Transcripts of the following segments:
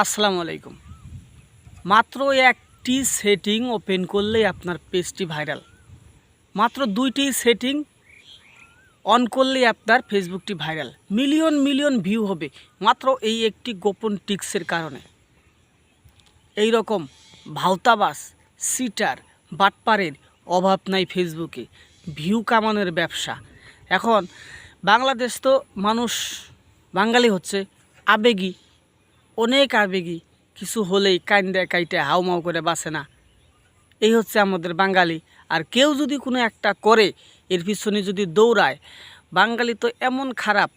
আসসালামু আলাইকুম। মাত্র একটি সেটিং ওপেন করলেই আপনার পেজটি ভাইরাল মাত্র দুইটি সেটিং অন করলেই আপনার ফেসবুকটি ভাইরাল মিলিয়ন মিলিয়ন ভিউ হবে মাত্র এই একটি গোপন টিক্সের কারণে। এই রকম ভাওতাবাস সিটার বাটপারের অভাব নাই ফেসবুকে ভিউ কামানোর ব্যবসা। এখন বাংলাদেশ তো মানুষ, বাঙালি হচ্ছে, আবেগী। অনেক আবেগী। কিছু হলেই কান্দে কাইটে হাউমাউ করে বাসে না। এই হচ্ছে আমাদের বাঙালি। আর কেউ যদি কোনো একটা করে, এর পিছনে যদি দৌড়ায়, বাঙালি তো এমন খারাপ,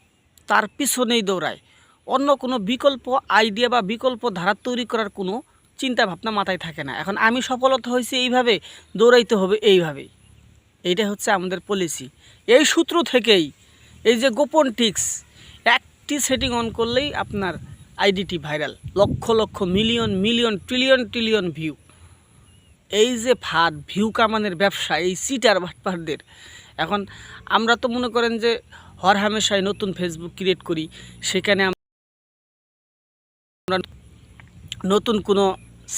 তার পিছনেই দৌড়ায়। অন্য কোনো বিকল্প আইডিয়া বা বিকল্প ধারা তৈরি করার কোনো চিন্তা ভাবনা মাথায় থাকে না। এখন আমি সফলতা হয়েছি এইভাবে, দৌড়াইতে হবে এইভাবেই। এইটা হচ্ছে আমাদের পলিসি এই সূত্র থেকেই, এই যে গোপন টিক্স একটি সেটিং অন করলেই আপনার আইডিটি viral lakh lakh million million trillion trillion view এই যে ফাঁদ ভিউ কামানের ব্যবসা, এই সিটার ভাটপারদের এখন আমরা তো মনে করেন যে হর হামেশায় নতুন ফেসবুক ক্রিয়েট করি, সেখানে আমরা নতুন কোনো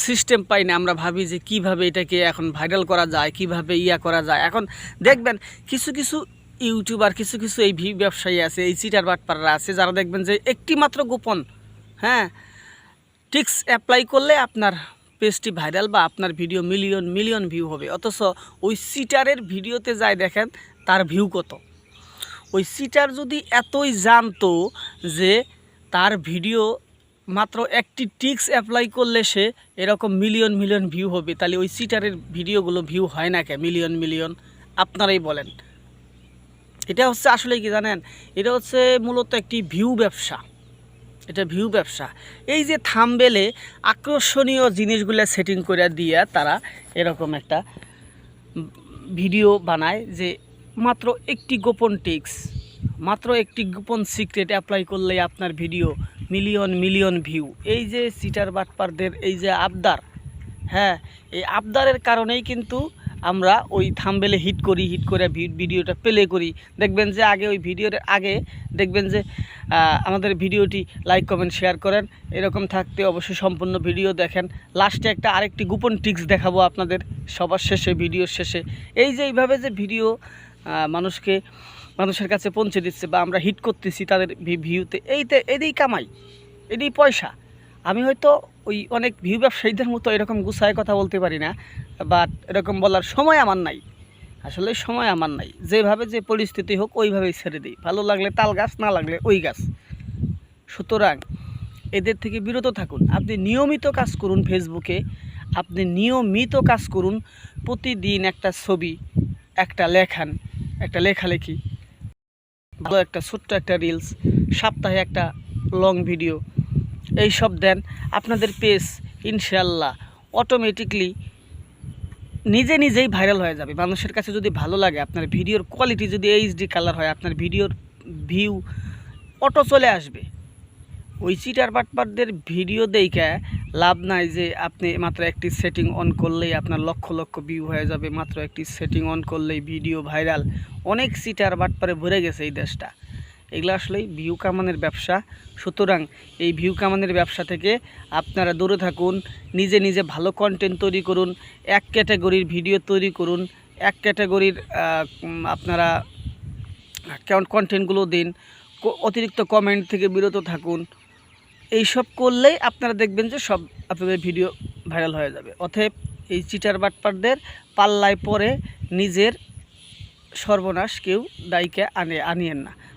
সিস্টেম পাই না, আমরা ভাবি যে কীভাবে এটাকে এখন ভাইরাল করা যায়, কীভাবে ইয়া করা যায়। এখন দেখবেন, কিছু কিছু ইউটিউবার কিছু কিছু এই ভি ব্যবসায়ী আছে, এই চিটার বাটপাররা আছে, যারা দেখবেন যে একটি মাত্র গোপন হ্যাঁ টিক্স অ্যাপ্লাই করলে আপনার পেজটি ভাইরাল বা আপনার ভিডিও মিলিয়ন মিলিয়ন ভিউ হবে। অথচ ওই সিটারের ভিডিওতে যায় দেখেন, তার ভিউ কত? ওই সিটার যদি এতই জানতো যে তার ভিডিও মাত্র একটি টিক্স অ্যাপ্লাই করলে সে এরকম মিলিয়ন মিলিয়ন ভিউ হবে, তাহলে ওই সিটারের ভিডিওগুলো ভিউ হয় না কে মিলিয়ন মিলিয়ন আপনারাই বলেন। এটা হচ্ছে আসলে কি জানেন? এটা হচ্ছে মূলত একটি ভিউ ব্যবসা। এটা ভিউ ব্যবসা। এই যে থামবেলে আকর্ষণীয় জিনিসগুলো সেটিং করে দিয়ে তারা এরকম একটা ভিডিও বানায় যে মাত্র একটি গোপন টিক্স, মাত্র একটি গোপন সিক্রেট অ্যাপ্লাই করলেই আপনার ভিডিও মিলিয়ন মিলিয়ন ভিউ এই যে সিটার বাটপারদের, এই যে আবদার হ্যাঁ এই আবদারের কারণেই কিন্তু আমরা ওই থামবেলে হিট করি হিট করে ভিডিওটা প্লে করি। দেখবেন যে আগে ওই ভিডিওর আগে দেখবেন যে আমাদের ভিডিওটি লাইক কমেন্ট শেয়ার করেন। এরকম থাকতে অবশ্যই সম্পূর্ণ ভিডিও দেখেন। লাস্টে একটা আরেকটি গোপন টিক্স দেখাবো আপনাদের সবার শেষে ভিডিওর শেষে। এই যে এইভাবে যে ভিডিও মানুষকে, মানুষের কাছে পৌঁছে দিচ্ছে বা আমরা হিট করতেছি তাদের ভিউতে এইতে, এদিই কামাই, এদিই পয়সা। আমি হয়তো ওই অনেক ভিউ ব্যবসায়ীদের মতো এরকম গুছায় কথা বলতে পারি না বাট এরকম বলার সময় আমার নাই। আসলে সময় আমার নাই। যেভাবে যে পরিস্থিতি হোক, ওইভাবেই ছেড়ে দিই। ভালো লাগলে তাল গাছ, না লাগলে ওই গাছ। সুতরাং এদের থেকে বিরত থাকুন। আপনি নিয়মিত কাজ করুন ফেসবুকে আপনি নিয়মিত কাজ করুন। প্রতিদিন একটা ছবি, একটা লেখান, একটা লেখালেখি, ভালো একটা ছোট্ট একটা রিলস সপ্তাহে একটা লং ভিডিও এই সব দেন আপনাদের পেজ ইনশাল্লাহ অটোমেটিকলি নিজে নিজেই ভাইরাল হয়ে যাবে। মানুষের কাছে যদি ভালো লাগে, আপনার ভিডিওর কোয়ালিটি যদি এইচডি কালার হয়, আপনার ভিডিওর ভিউ অটো চলে আসবে। ওই চিটার বাটপারদের ভিডিও দেখে লাভ নাই যে আপনি মাত্র একটি সেটিং অন করলেই আপনার লক্ষ লক্ষ ভিউ হয়ে যাবে, মাত্র একটি সেটিং অন করলেই ভিডিও ভাইরাল অনেক চিটার বাটপারে ভরে গেছে এই দেশটা। এগুলো আসলেই ভিউ কামানের ব্যবসা। সুতরাং এই ভিউ কামানের ব্যবসা থেকে আপনারা দূরে থাকুন, নিজে নিজে ভালো কন্টেন্ট তৈরি করুন, এক ক্যাটাগরির ভিডিও তৈরি করুন, এক ক্যাটাগরির আপনারা কন্টেন্টগুলো দিন অতিরিক্ত কমেন্ট থেকে বিরত থাকুন। এইসব করলেই আপনারা দেখবেন যে সব আপনাদের ভিডিও ভাইরাল হয়ে যাবে। অতএব এই চিটার বাটপারদের পাল্লায় পরে নিজের সর্বনাশ কেউ দায়ীকে আনে আনিয়েন না।